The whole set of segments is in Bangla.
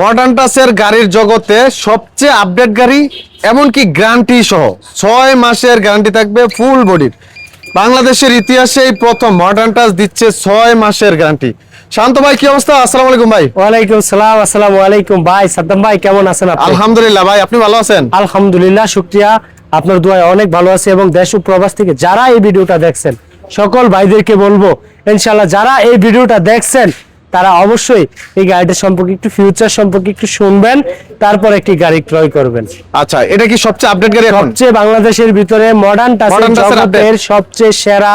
মডার্ন টাচের গাড়ির জগতে সবচেয়ে আপডেট গাড়ি এমনকি গ্যারান্টি সহ ছয় মাসের গ্যারান্টি থাকবে ফুল বডির বাংলাদেশের ইতিহাসে এই প্রথম মডার্ন টাচ দিচ্ছে ছয় মাসের গ্যারান্টি শান্ত ভাই কি অবস্থা? আসসালামু আলাইকুম ভাই। ওয়ালাইকুম সালাম আসসালামু আলাইকুম। ভাই সাদ্দাম ভাই কেমন আছেন আপনি? আলহামদুলিল্লাহ ভাই আপনি ভালো আছেন? আলহামদুলিল্লাহ শুক্রিয়া। আপনার দোয়ায় অনেক ভালো আছে এবং দেশ ও প্রবাস থেকে যারা এই ভিডিওটা দেখছেন সকল ভাইদেরকে বলব ইনশাল্লাহ যারা এই ভিডিওটা দেখছেন তারা অবশ্যই এই গাড়িটা সম্পর্কে একটু ফিউচার সম্পর্কে একটু শুনবেন তারপর একটি গাড়ি ক্রয় করবেন। আচ্ছা এটা কি সবচেয়ে আপডেট গাড়ি এখন? সবচেয়ে বাংলাদেশের ভিতরে মডার্ন touch সবচেয়ে সেরা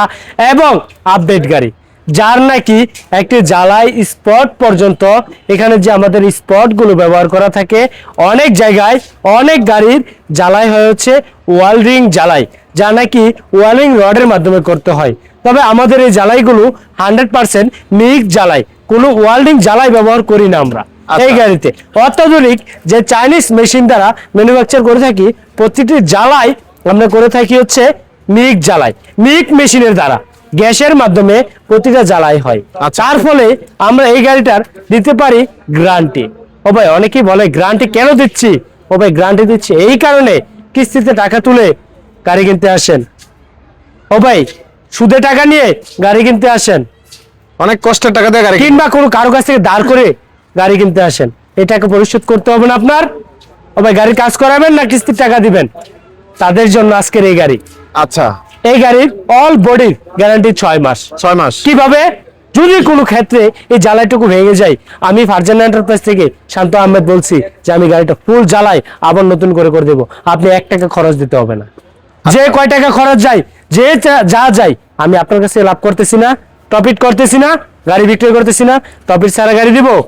এবং আপডেট গাড়ি। যার নাকি একটি জ্বালাই স্পট পর্যন্ত এখানে যে আমাদের স্পটগুলো ব্যবহার করা থাকে অনেক জায়গায় অনেক গাড়ির জ্বালাই হয়েছে ওয়ালরিং জ্বালাই যা নাকি ওয়ালিং রডের মাধ্যমে করতে হয়। তবে আমাদের এই জ্বালাইগুলো হান্ড্রেড পার্সেন্ট মিক জ্বালাই কোনো ওয়ালডিং জ্বালাই ব্যবহার করি না আমরা। এই আচ্ছা। গাড়িতে অত্যাধুনিক যে চাইনিজ মেশিন দ্বারা ম্যানুফ্যাকচার করে থাকি প্রতিটি জ্বালাই আমরা করে থাকি হচ্ছে মিক জ্বালাই মিক মেশিনের দ্বারা। গ্যাসের মাধ্যমে প্রতিটা জ্বালাই হয়। আচ্ছা। তার ফলে আমরা এই গাড়িটার দিতে পারি গ্রান্টি। ও ভাই অনেকেই বলে গ্যারান্টি কেন দিচ্ছি? ও ভাই গ্যারান্টি দিচ্ছি এই কারণে কিস্তিতে টাকা তুলে গাড়ি কিনতে আসেন। ও ভাই সুদে টাকা নিয়ে গাড়ি কিনতে আসেন। অনেক কষ্টের টাকা দিয়ে গাড়ি কিংবা কোনো কারও কাছ থেকে দাঁড় করে গাড়ি কিনতে আসেন। এটাকে পরিশোধ করতে হবে না আপনার? ও ভাই গাড়ির কাজ করাবেন না কিস্তির টাকা দিবেন? তাদের জন্য আজকের এই গাড়ি। আচ্ছা। এই গাড়ির অল বডির গ্যারান্টি ছয় মাস। ছয় মাস। কীভাবে? যদি কোনো ক্ষেত্রে এই জ্বালাইটুকু ভেঙে যায়, আমি ফারজান এন্টারপ্রাইজ থেকে শান্ত আহমেদ বলছি যে আমি গাড়িটা ফুল জ্বালাই আবার নতুন করে করে দেবো। আপনি এক টাকা খরচ দিতে হবে না। যে কয় টাকা খরচ যায়, যে যা- যায়, আমি আপনার কাছে লাভ করতেছি না প্রফিট করতেছি না, গাড়ি বিক্রি করতেছি না প্রফিট ছাড়া গাড়ি দিব।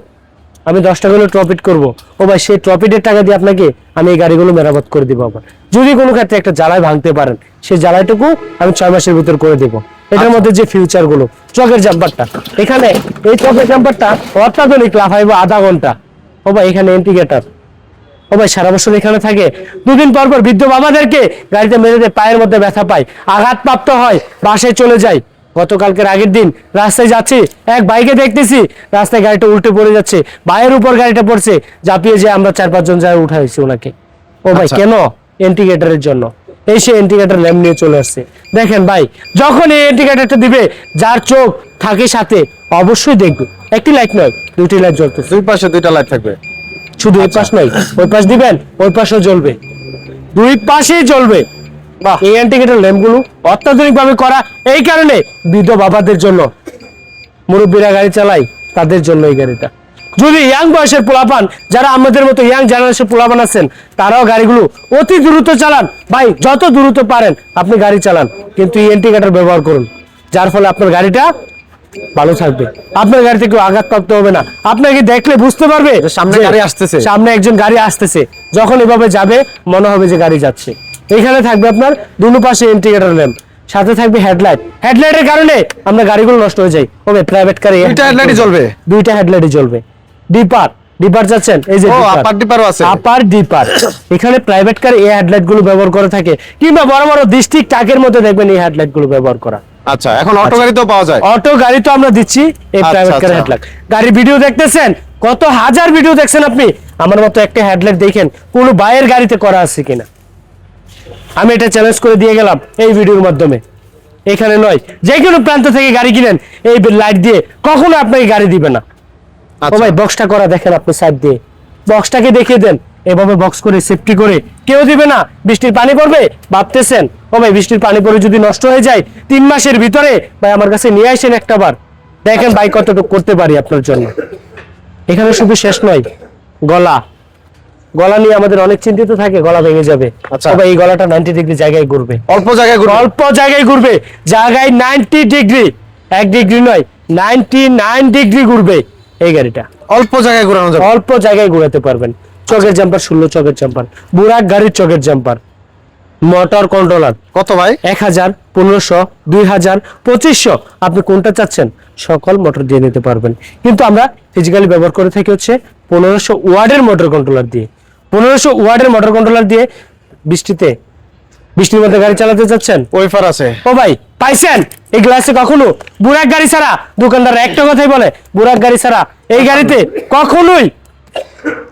আমি দশ টাকা হলে প্রফিট করব। ও ভাই সেই প্রফিটের টাকা দিয়ে আপনাকে আমি এই গাড়িগুলো মেরামত করে দিব আবার। যদি কোনো ক্ষেত্রে একটা জ্বালায় ভাঙতে পারেন সেই জ্বালাইটুকু আমি ছয় মাসের ভিতর করে দেবো। এটার মধ্যে যে ফিউচারগুলো চকের জাম্পারটা এখানে এই চকের জাম্পারটা অত্যাধুনিক লাফাইবো আধা ঘণ্টা। ও ভাই এখানে ইন্ডিকেটার ও ভাই সারা বছর এখানে থাকে। দুদিন পর পর বৃদ্ধ বাবাদেরকে গাড়িতে মেরে দিয়ে পায়ের মধ্যে ব্যথা পায়। আঘাতপ্রাপ্ত হয় বাসায় চলে যায়। গতকালকের আগের দিন রাস্তায় যাচ্ছি এক বাইকে দেখতেছি রাস্তায় গাড়িটা উল্টে পড়ে যাচ্ছে বাইয়ের উপর গাড়িটা পড়ছে চাপিয়ে যে আমরা চার পাঁচজন যায় উঠাইছি ওনাকে। ও ভাই আচ্ছা। কেন ইন্ডিকেটারের জন্য? এই সে ইন্ডিকেটার ল্যাম্প নিয়ে চলে আসছে। দেখেন ভাই যখন এই ইন্ডিকেটারটা দিবে যার চোখ থাকে সাথে অবশ্যই দেখবে। একটি লাইট নয় দুটি লাইট জ্বলতেছে। দুই পাশে দুইটা লাইট থাকবে। শুধু এই পাশ নয় ওই পাশ দিবেন ওই পাশেও জ্বলবে। দুই পাশেই জ্বলবে। এই অ্যান্টিগেটের ল্যাম্পগুলো অত্যাধুনিক ভাবে করা এই কারণে বৃদ্ধ বাবাদের জন্য মুরব্বীরা গাড়ি চালায় তাদের জন্য এই গাড়িটা। যদি ইয়াং বয়সের পোলাপান যারা আমাদের মতো ইয়াং জেনারেশন পোলাপান আছেন তারাও গাড়িগুলো অতি দ্রুত চালান। ভাই যত দ্রুত পারেন আপনি গাড়ি চালান। কিন্তু ইন্ডিকেটর ব্যবহার করুন। যার ফলে আপনার গাড়িটা ভালো থাকবে। আপনার গাড়িতে কেউ আঘাত প্রাপ্ত হবে না। আপনাকে দেখলে বুঝতে পারবে? সামনে গাড়ি আসতেছে। সামনে একজন গাড়ি আসতেছে। যখন এভাবে যাবে মনে হবে যে গাড়ি যাচ্ছে। এখানে থাকবে আপনার দুনো পাশে ইন্ডিকেটর ল্যাম্প সাথে থাকবে হেডলাইট হেডলাইটের কারণে আমরা গাড়িগুলো নষ্ট হয়ে যায় ওবে প্রাইভেট কারে দুইটা headlight-ই জ্বলবে? দুইটা হেডলাইটই জ্বলবে ডিপার ডিপার যাচ্ছেন? এই যে ও, ডিপার upper dipper ও আছে। আপার ডিপার এখানে প্রাইভেট কার এই হেডলাইটগুলো ব্যবহার করে থাকে। কিংবা বড় বড় ডিস্ট্রিক্ট ট্রাকের মধ্যে দেখবেন এই হেডলাইটগুলো ব্যবহার করা। আচ্ছা এখন অটো গাড়িতেও পাওয়া যায়। অটো গাড়ি তো আমরা দিচ্ছি এই আচ্ছা, প্রাইভেট কার আচ্ছা। হেডলাইট গাড়ির ভিডিও দেখতেছেন? কত হাজার ভিডিও দেখছেন আপনি? আমার মতো একটা হেডলাইট দেখেন। কোনো বাইরের গাড়িতে করা আছে কিনা? আমি এটা চ্যালেঞ্জ করে দিয়ে গেলাম এই ভিডিওর মাধ্যমে। এখানে নয় যে কোনো প্রান্ত থেকে গাড়ি কিনেন এই লাইট দিয়ে কখনো আপনাকে গাড়ি দিবে না। ও আচ্ছা। ভাই বক্সটা করা দেখেন আপনি সাইড দিয়ে। বক্সটাকে দেখিয়ে দেন এভাবে বক্স করে সেফটি করে। কেউ দিবে না বৃষ্টির পানি পড়বে ভাবতেছেন ও ভাই বৃষ্টির পানি পড়ে যদি নষ্ট হয়ে যায় তিন মাসের ভিতরে ভাই আমার কাছে নিয়ে আসেন একটা বার। দেখেন ভাই কতটুকু করতে পারি আপনার জন্য। এখানে শুধু শেষ নয় গলা। গলা নিয়ে আমাদের অনেক চিন্তিত থাকে গলা ভেঙে যাবে। আচ্ছা। এই গলাটা নাইনটি ডিগ্রি জায়গায় ঘুরবে। অল্প জায়গায় ঘুরবে। অল্প জায়গায় ঘুরবে। জায়গায় নাইনটি ডিগ্রি এক ডিগ্রি নয় নাইনটি নাইন ডিগ্রি ঘুরবে এই গাড়িটা। অল্প জায়গায় ঘুরানো যাবে। অল্প জায়গায় ঘুরাতে পারবেন। চকের জাম্পার ষোলো চকের জাম্পার বুরাক গাড়ির চকের জাম্পার মোটর কন্ট্রোলার কত ভাই? এক হাজার পনেরোশো দুই হাজার পঁচিশশো। আপনি কোনটা চাচ্ছেন? সকল মোটর দিয়ে নিতে পারবেন। কিন্তু আমরা ফিজিক্যালি ব্যবহার করে থাকি হচ্ছে পনেরোশো ওয়ার্ডের মোটর কন্ট্রোলার দিয়ে। পনেরোশো ওয়ার্ডের মোটর কন্ট্রোলার দিয়ে বৃষ্টিতে বৃষ্টির মধ্যে গাড়ি চালাতে চাচ্ছেন ওয়েফার আছে। ও ভাই পাইছেন? এই গ্লাসে কখনো? বুরাক গাড়ি ছাড়া। দোকানদার একটা কথাই বলে বুরাক গাড়ি ছাড়া। এই গাড়িতে কখনোই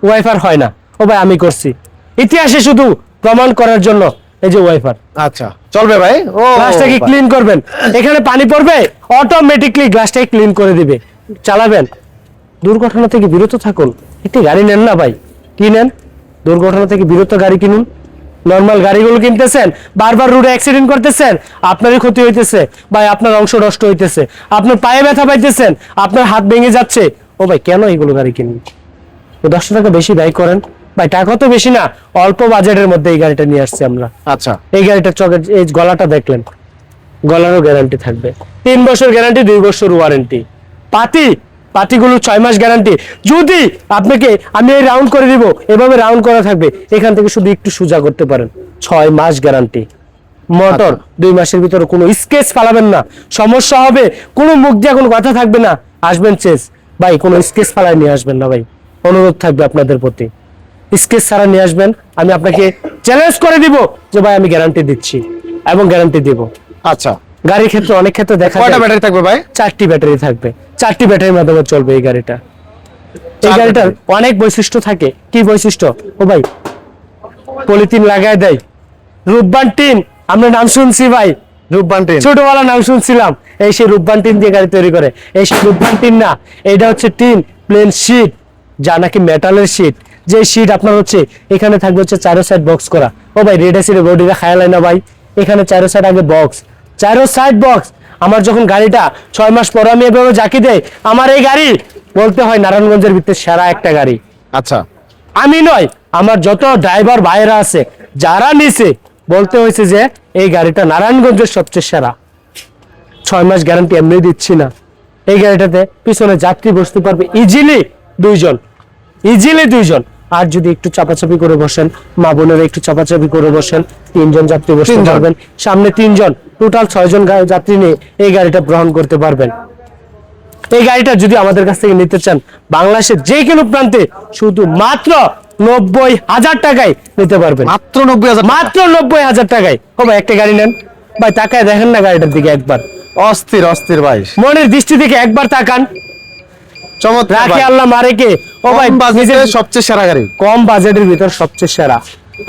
ওয়াইফার হয় না। ও ভাই আমি করছি। ইতিহাসে শুধু প্রমাণ করার জন্য এই যে ওয়াইফার আচ্ছা চলবে ভাই? ও গ্লাসটাকে ক্লিন করবেন। এখানে পানি পড়বে অটোমেটিকলি গ্লাসটাকে ক্লিন করে দিবে। চালাবেন। দুর্ঘটনা থেকে বিরত থাকুন। একটি গাড়ি নেন না ভাই। কি নেন? দুর্ঘটনা থেকে বিরত গাড়ি কিনুন। নর্মাল গাড়িগুলো কিনতেছেন বারবার রোডে অ্যাক্সিডেন্ট করতেছেন আপনারই ক্ষতি হইতেছে ভাই আপনার অংশ নষ্ট হইতেছে আপনার পায়ে ব্যথা পাইতেছেন আপনার হাত ভেঙে যাচ্ছে। ও ভাই কেন এগুলো গাড়ি কিনুন? তো দশটা টাকা বেশি ব্যয় করেন। ভাই টাকা তো বেশি না অল্প বাজেটের মধ্যে এই গাড়িটা নিয়ে আসছি আমরা। আচ্ছা। এই গাড়িটার চকের এই গলাটা দেখলেন গলারও গ্যারান্টি থাকবে। তিন বছর গ্যারান্টি দুই বছর ওয়ারেন্টি পাতি পাতিগুলো ছয় মাস গ্যারান্টি যদি আপনাকে আমি এই রাউন্ড করে দিব এভাবে রাউন্ড করা থাকবে এখান থেকে শুধু একটু সোজা করতে পারেন। ছয় মাস গ্যারান্টি মোটর দুই মাসের ভিতরে কোনো স্কেচ ফালাবেন না। সমস্যা হবে কোনো মুখ দিয়ে কোনো কথা থাকবে না। আসবেন চেস ভাই কোনো স্কেচ ফালায় নিয়ে আসবেন না ভাই। অনুরোধ থাকবে আপনাদের প্রতি। স্কেচ ছাড়া নিয়ে আসবেন। আমি আপনাকে চ্যালেঞ্জ করে দিব যে ভাই আমি গ্যারান্টি দিচ্ছি এবং গ্যারান্টি দিব। আচ্ছা। গাড়ির ক্ষেত্রে অনেক ক্ষেত্রে দেখা কয়টা ব্যাটারি থাকবে ভাই? চারটি ব্যাটারি থাকবে। চারটি ব্যাটারির মাধ্যমে চলবে এই গাড়িটা। এই গাড়িটার অনেক বৈশিষ্ট্য থাকে। কি বৈশিষ্ট্য? ও ভাই পলিথিন লাগায় দেয়। রূপবান টিন আমরা নাম শুনছি ভাই। রূপবান টেন। ছোটবেলা নাম শুনছিলাম। এই সেই রূপবান টিন দিয়ে গাড়ি তৈরি করে। এই সেই রূপবান টিন না এটা হচ্ছে টিন প্লেন শীট যা নাকি মেটালের শীট। যে শীট আপনার হচ্ছে এখানে থাকবে হচ্ছে চারো সাইড বক্স করা। ও ভাই রেড অ্যাসিডের বডিটা খায়াল না ভাই। এখানে চারো সাইড আগে বক্স। চারো সাইড বক্স আমার যখন গাড়িটা ছয় মাস পর আমি এভাবে জাকি দেয় আমার এই গাড়ি বলতে হয় নারায়ণগঞ্জের ভিতরে সেরা একটা গাড়ি। আচ্ছা। আমি নয় আমার যত ড্রাইভার ভাইরা আছে যারা নিছে বলতে হয়েছে যে এই গাড়িটা নারায়ণগঞ্জের সবচেয়ে সেরা। ছয় মাস গ্যারান্টি এমনি দিচ্ছি না। এই গাড়িটাতে পিছনে যাত্রী বসতে পারবে ইজিলি দুইজন। ইজিলি দুইজন। আর যদি একটু চাপাচাপি করে বসেন মা বোনেরা একটু চাপাচাপি করে বসেন তিনজন যাত্রী বসতে পারবেন। সামনে তিনজন টোটাল ছয়জন যাত্রী নিয়ে এই গাড়িটা গ্রহণ করতে পারবেন। এই গাড়িটা যদি আমাদের কাছ থেকে নিতে চান বাংলাদেশের যে কোনো প্রান্তে শুধু মাত্র নব্বই হাজার টাকায় নিতে পারবেন। মাত্র নব্বই হাজার মাত্র নব্বই হাজার টাকায়। ও ভাই একটা গাড়ি নেন। ভাই তাকায় দেখেন না গাড়িটার দিকে একবার। অস্থির অস্থির ভাই। মনের দৃষ্টি থেকে একবার তাকান। রাখে আল্লাহ মারে ও ভাই কম সবচেয়ে সেরা গাড়ি। কম বাজেটের ভিতর সবচেয়ে সেরা।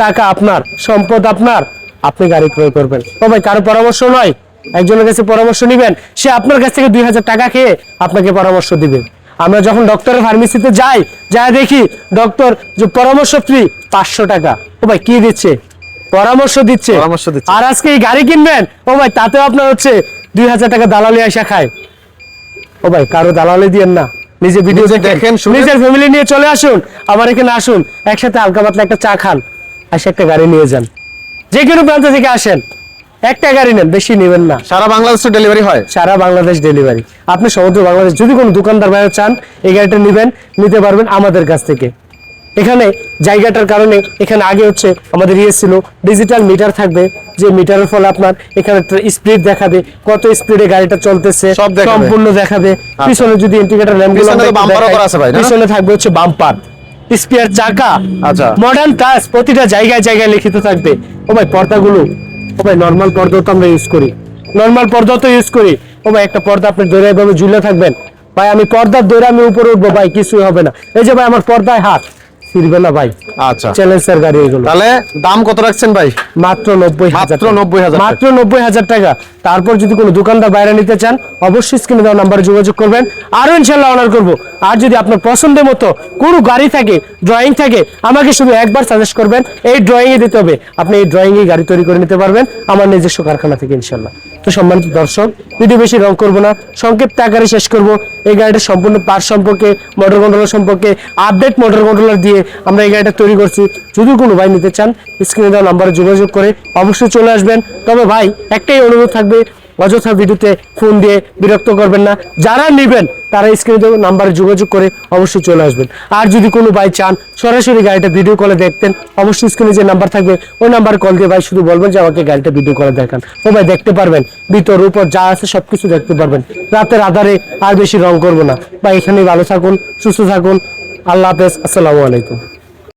টাকা আপনার সম্পদ আপনার আপনি গাড়ি ক্রয় করবেন। ও ভাই কারও পরামর্শ নয় একজনের কাছে পরামর্শ নিবেন? সে আপনার কাছ থেকে দুই হাজার টাকা খেয়ে আপনাকে পরামর্শ দিবে। আমরা যখন ডক্টরের ফার্মেসিতে যাই যা দেখি ডক্টর যে পরামর্শ ফ্রি পাঁচশো টাকা। ও ভাই কি দিচ্ছে? পরামর্শ দিচ্ছে। পরামর্শ দিচ্ছে। আর আজকে এই গাড়ি কিনবেন? ও ভাই তাতেও আপনার হচ্ছে দুই হাজার টাকা দালালি আসা খায়। ও ভাই কারও দালালি দিয়েন না। নিজে ভিডিও দেখেন নিজের ফ্যামিলি নিয়ে চলে আসুন আমার এখানে আসুন একসাথে হালকা পাতলা একটা চা খান আসে একটা গাড়ি নিয়ে যান। যে কোনো প্রান্ত থেকে আসেন একটা গাড়ি নেন বেশি নেবেন না। সারা বাংলাদেশে ডেলিভারি হয়। সারা বাংলাদেশ ডেলিভারি আপনি সমুদ্র বাংলাদেশ যদি কোনো দোকানদার ভাইও চান এই গাড়িটা নেবেন নিতে পারবেন আমাদের কাছ থেকে। এখানে জায়গাটার কারণে এখানে আগে হচ্ছে আমাদের ইয়ে ছিল ডিজিটাল মিটার থাকবে। যে মিটারের ফলে আপনার এখানে স্পিড দেখাবে কত স্পিডে গাড়িটা চলতেছে সম্পূর্ণ দেখাবে। পিছনে যদি ইন্ডিকেটর ল্যাম্পগুলো পিছনে তো ও করা আছে ভাই, না? পিছনে থাকবে হচ্ছে বাম্পার স্পিয়ার চাকা আচ্ছা। মডার্ন টাচ প্রতিটা জায়গায় জায়গায় লিখিত থাকবে। ও ভাই পর্দাগুলো ও ভাই নর্মাল পর্দা তো আমরা ইউজ করি। নর্মাল পর্দা তো ইউজ করি। ও ভাই একটা পর্দা আপনি দৌড়ে এভাবে ঝুলে থাকবেন। ভাই আমি পর্দার দৌড়ে আমি উপরে উঠবো ভাই কিছুই হবে না। এই যে ভাই আমার পর্দায় হাত। ফিরবে না ভাই। আচ্ছা। চ্যালেঞ্জার গাড়ি এগুলো। তাহলে দাম কত রাখছেন ভাই? মাত্র নব্বই হাজার মাত্র নব্বই হাজার মাত্র নব্বই হাজার টাকা। তারপর যদি কোনো দোকানদার বাইরে নিতে চান অবশ্যই স্ক্রিনে দেওয়া নাম্বারে যোগাযোগ করবেন। আরও ইনশাল্লাহ অনার করব। আর যদি আপনার পছন্দের মতো কোনো গাড়ি থাকে ড্রয়িং থাকে, আমাকে শুধু একবার সাজেস্ট করবেন, এই ড্রয়িং এ দিতে হবে। আপনি এই ড্রয়িং এ গাড়ি তৈরি করে নিতে পারবেন, আমার নিজস্ব কারখানা থেকে ইনশাল্লাহ তো সম্মানিত দর্শক, ভিডিও বেশি রং করব না, সংক্ষিপ্ত আকারে শেষ করব। এই গাড়িটার সম্পূর্ণ পার্ট সম্পর্কে মোটর কন্ট্রোলার সম্পর্কে আপডেট মোটর কন্ট্রোলার দিয়ে আমরা এই গাড়িটা তৈরি করছি। যদি কোনো ভাই নিতে চান স্ক্রিনে দেওয়া নাম্বারে যোগাযোগ করে অবশ্যই চলে আসবেন। তবে ভাই, একটাই অনুরোধ থাকবে অযথা ভিডিওতে ফোন দিয়ে বিরক্ত করবেন না। যারা নেবেন, তারা স্ক্রিনে নাম্বারে যোগাযোগ করে অবশ্যই চলে আসবেন। আর যদি কোনো ভাই চান সরাসরি গাড়িটা ভিডিও কলে দেখতেন, অবশ্যই স্ক্রিনে যে নাম্বার থাকবে, ওই নাম্বার কল দিয়ে ভাই শুধু বলবেন যে আমাকে গাড়িটা ভিডিও কলে দেখান। ও ভাই দেখতে পারবেন, ভিতর, উপর যা আছে সবকিছু দেখতে পারবেন। রাতের আধারে আর বেশি রং করব না। ভাই এখানেই ভালো থাকুন, সুস্থ থাকুন। আল্লাহ হাফেজ, আসসালামু আলাইকুম।